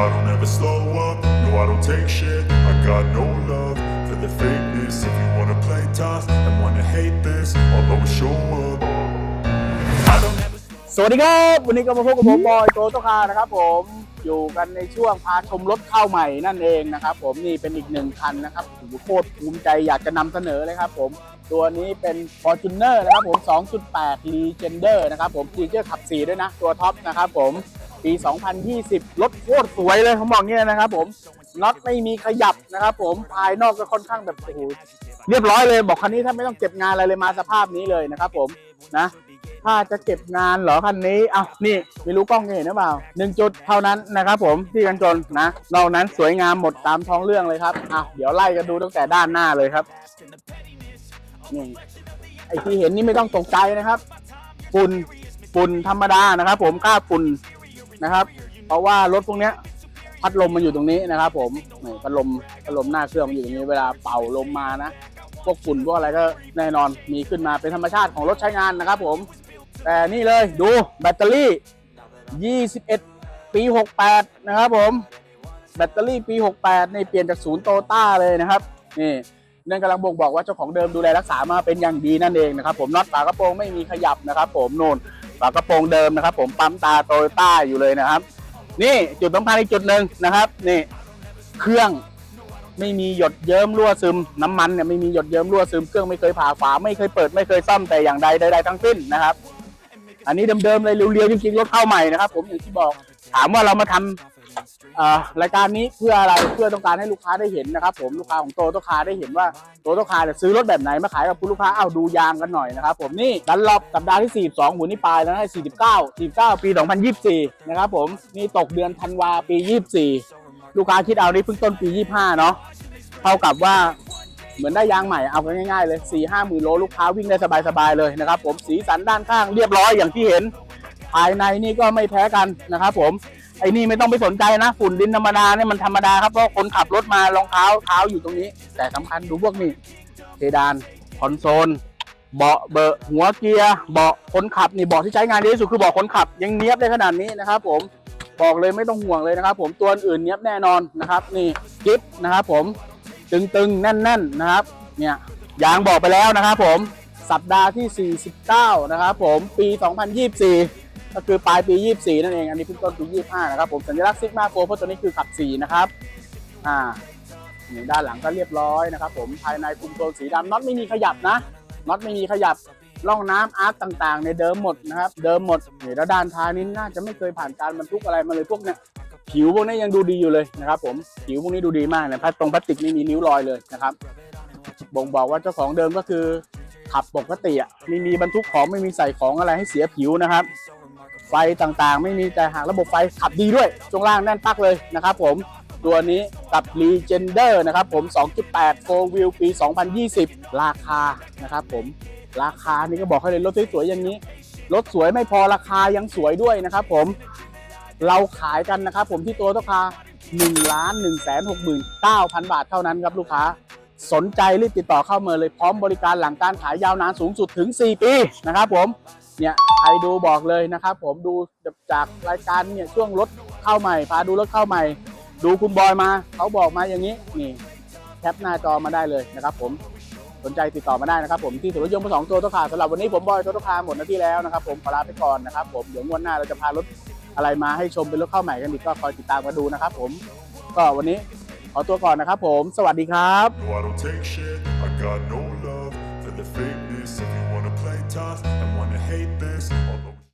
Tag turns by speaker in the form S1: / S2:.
S1: I don't ever slow up, no I don't take shit I got no love for the fakeness If you wanna play tough and wanna hate this I'll always show up I don't ever
S2: สวัสดีครับ วันนี้ก็มาพบกับผมบอยโตโตคานะครับผมอยู่กันในช่วงพาชมรถเข้าใหม่นั่นเองนะครับ ผมนี่เป็นอีกหนึ่งคันนะครับโอ้โหโคตรภูมิใจอยากจะนำเสนอเลยครับผมตัวนี้เป็น Fortuner นะครับผม 2.8 Legender นะครับผมฟีเจอร์ขับ 4 ด้วยนะ ตัวท็อปนะครับผม ปี 2020 รถโคตรสวยเลยผมบอกงี้นะครับผมน็อตไม่มีขยับนะครับผมภายนอกก็ค่อนข้างแบบโอ้โหเรียบร้อยเลยบอกคันนี้ถ้าไม่ต้องเก็บงานอะไรเลยมาสภาพนี้เลยนะครับผมนะถ้าจะเก็บงานเหรอคันนี้อ้าวนี่ไม่รู้กล้องเห็นหรือเปล่าหนึ่งจุดเท่านั้นนะครับผมที่กันจนนะนอกนั้นสวยงามหมดตามท้องเรื่องเลยครับอะเดี๋ยวไล่กันดูตั้งแต่ด้านหน้าเลยครับนี่ไอที่เห็นนี่ไม่ต้องตกใจนะครับฝุ่นฝุ่นธรรมดานะครับ ผมกล้าฝุ่น นะครับ เพราะว่ารถพวกเนี้ยพัดลมมันอยู่ตรงนี้นะครับผมนี่พัดลมพัดลมหน้าเครื่องมันอยู่ตรงนี้เวลาเป่าลมมานะ พวกฝุ่นพวกอะไรก็แน่นอนมีขึ้นมาเป็นธรรมชาติของรถใช้งานนะครับผม แต่นี่เลยดูแบตเตอรี่ 21 ปี 68 นะครับผมแบตเตอรี่ปี 68นี่เปลี่ยนจากศูนย์โตต้าเลยนะครับนี่นั่นกำลังบ่งบอกว่าเจ้าของเดิมดูแลรักษามาเป็นอย่างดีนั่นเองนะครับผมน็อตฝากระโปรงไม่มีขยับนะครับผมโน่น ฝากระโปรงเดิมนะครับ ผมปั๊มตาโตโยต้าอยู่เลยนะครับ นี่จุดสำคัญอีกจุดหนึ่งนะครับ นี่ เครื่องไม่มีหยดเยิ้มรั่วซึมน้ำมันเนี่ยไม่มีหยดเยิ้มรั่วซึมเครื่องไม่เคยผ่าฝาไม่เคยเปิดไม่เคยซ่อมแต่อย่างใดใดๆทั้งสิ้นนะครับ อันนี้เดิมๆเลยเรียวๆจริงๆรถเข้าใหม่นะครับ ผมอย่างที่บอกถามว่าเรามาทำเอ่อ รายการนี้เพื่ออะไรเพื่อต้องการให้ลูกค้าได้เห็นนะครับ ผมลูกค้าของโตโตคาได้เห็นว่าโตโตคาเนี่ยซื้อรถแบบไหนมาขายกับคุณลูกค้าอ้าวดูยางกันหน่อยนะครับผมนี่ดันลอบสัปดาห์ที่ 42หัวนี่ปลายแล้วนะ49 49 ปี 2024 นะครับผมนี่ตกเดือนธันวาปี 24 ลูกค้าคิดเอานี่เพิ่งต้นปี 25 เนาะเท่ากับว่าเหมือนได้ยางใหม่เอากันง่ายๆเลย4 5หมื่นโลลูกค้าวิ่งได้สบายๆเลยนะครับผมสีสันด้านข้างเรียบร้อยอย่างที่เห็น ภายในนี่ก็ไม่แพ้กันนะครับผมไอ้นี่ไม่ต้องไปสนใจนะฝุ่นดินธรรมดาเนี่ยมันธรรมดาครับเพราะคนขับรถมารองเท้าเท้าอยู่ตรงนี้ แต่สำคัญดูพวกนี้เพดานคอนโซลเบาะเบอะหัวเกียร์เบาะคนขับนี่เบาะที่ใช้งานดีที่สุดคือเบาะคนขับยังเนี้ยบได้ขนาดนี้นะครับผมบอกเลยไม่ต้องห่วงเลยนะครับ ผมตัวอื่นเนี้ยบแน่นอนนะครับนี่กิฟนะครับผมตึงๆแน่น ๆนะครับ เนี่ยยางบอกไปแล้วนะครับผมสัปดาห์ที่ 49 นะครับผมปี 2024 ก็คือปลายปี 24 นั่นเอง อันนี้เพิ่งต้นปี 25 นะครับผมสัญลักษณ์ซิกมาโฟเพราะตัวนี้คือขับ 4 นะครับ อ่านี่ด้านหลังก็เรียบร้อยนะครับผมภายในคุมโทนสีดำน็อตไม่มีขยับนะน็อตไม่มีขยับร่องน้ำอาร์ตต่างๆในเดิมหมดนะครับเดิมหมดนี่แล้วด้านท้ายนี้น่าจะไม่เคยผ่านการบรรทุกอะไรมาเลยพวกเนี้ยผิวพวกนี้ยังดูดีอยู่เลยนะครับผมผิวพวกนี้ดูดีมากนะพลาสตรงพลาสติกไม่มีริ้วรอยเลยนะครับบ่งบอกว่าเจ้าของเดิมก็คือขับปกติอะไม่มีบรรทุกของไม่มีใส่ของอะไรให้เสียผิวนะครับ ไฟต่างๆ ไม่มีแต่หากระบบไฟขับดีด้วย ช่วงล่างแน่นปักเลยนะครับผมตัวนี้กับ Legender นะครับผม 2.8 4 Wheel ปี 2020 ราคานะครับผมราคานี่ก็บอกให้เลยรถสวยๆอย่างนี้ รถสวยไม่พอราคายังสวยด้วยนะครับผมเราขายกันนะครับผมที่ตัวราคา1ล้าน1แสน6 9 0 0 บาทเท่านั้นครับลูกค้า สนใจรีบติดต่อเข้ามาเลยพร้อมบริการหลังการขายยาวนานสูงสุดถึง 4 ปีนะครับผม เนี่ยใครดูบอกเลยนะครับ ผมดูจากรายการเนี่ยช่วงรถเข้าใหม่ พาดูรถเข้าใหม่ ดูคุณบอยมา เขาบอกมาอย่างนี้นี่แคปหน้าจอมาได้เลยนะครับ ผมสนใจติดต่อมาได้นะครับ ผมที่สุรยนต์ประสองตัวตัวขาสำหรับวันนี้ผมบอยตัวตัวคาหมดหน้าที่แล้วนะครับ ผมขอลาไปก่อนนะครับ ผมเดี๋ยวงวดหน้าเราจะพารถอะไรมาให้ชมเป็นรถเข้าใหม่กันอีกก็คอยติดตามมาดูนะครับ ผมก็วันนี้ขอตัวก่อนนะครับ ผม สวัสดีครับ
S1: No, I don't take shit. I got no love for the fakeness. If you wanna play tough and wanna hate this,